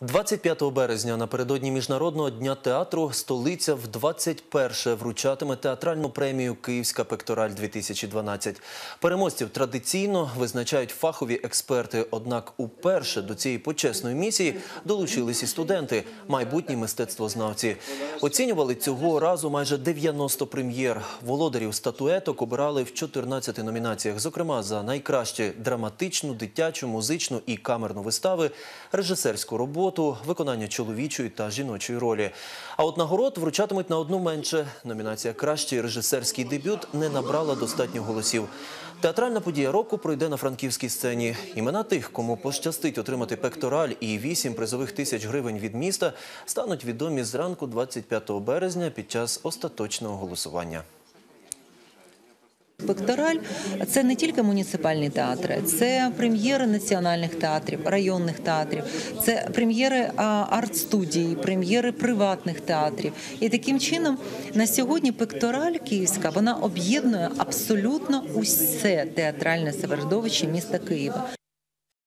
25 березня напередодні міжнародного дня театру столиця в 21-ше вручатиме театральну премію Київська пектораль 2012 Переможців традиційно визначають фахові експерти. Однак уперше до цієї почесної місії долучились і студенти, майбутні мистецтвознавці. Оцінювали цього разу майже 90 прем'єр. Володарів статуеток обирали в 14 номінаціях, зокрема за найкраще драматичну, дитячу, музичну і камерну вистави, режисерську роботу, виконання чоловічої та жіночої ролі. А от нагород вручатимуть на одну менше. Номінація Кращий режисерський дебют не набрала достатньо голосів. Театральна подія року пройде на франківській сцені. Імена тих, кому пощастить отримати пектораль і 8 призових тисяч гривень від міста, стануть відомі зранку 25 березня під час остаточного голосування. Пектораль це не тільки муніципальні театри, це прем'єри національних театрів, районних театрів, це прем'єри арт-студії, прем'єри приватних театрів. І таким чином на сьогодні пектораль Київська вона об'єднує абсолютно усе театральне середовище міста Києва.